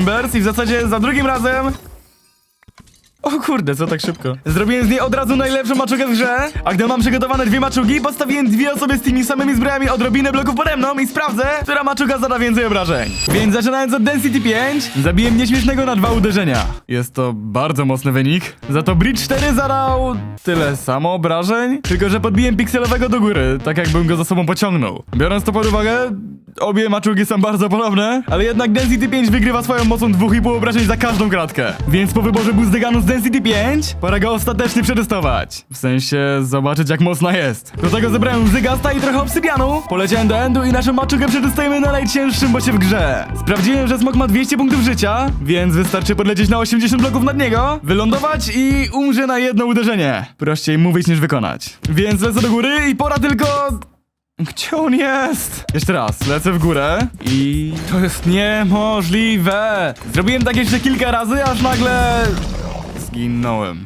Members i w zasadzie za drugim razem o kurde, co tak szybko? Zrobiłem z niej od razu najlepszą maczugę w grze, a gdy mam przygotowane dwie maczugi, postawiłem dwie osoby z tymi samymi zbrojami odrobinę bloków pode mną i sprawdzę, która maczuga zada więcej obrażeń. Więc zaczynając od Density 5, zabiłem nieśmiesznego na dwa uderzenia. Jest to bardzo mocny wynik. Za to Bridge 4 zadał tyle samo obrażeń, tylko że podbiłem pikselowego do góry, tak jakbym go za sobą pociągnął. Biorąc to pod uwagę, obie maczugi są bardzo podobne, ale jednak Density 5 wygrywa swoją mocą 2,5 obrażeń za każdą kratkę. Więc po wyborze Buzdeganu z Density 5, pora go ostatecznie przetestować. W sensie zobaczyć jak mocna jest. Do tego zebrałem Zygasta i trochę obsydianu, poleciałem do Endu i naszą maczugę przetestujemy na najcięższym bocie w grze. Sprawdziłem, że smok ma 200 punktów życia, więc wystarczy podlecieć na 80 bloków nad niego, wylądować i umrze na jedno uderzenie. Prościej mówić niż wykonać. Więc lecę do góry i pora tylko gdzie on jest? Jeszcze raz, lecę w górę i to jest niemożliwe. Zrobiłem tak jeszcze kilka razy, aż nagle zginąłem.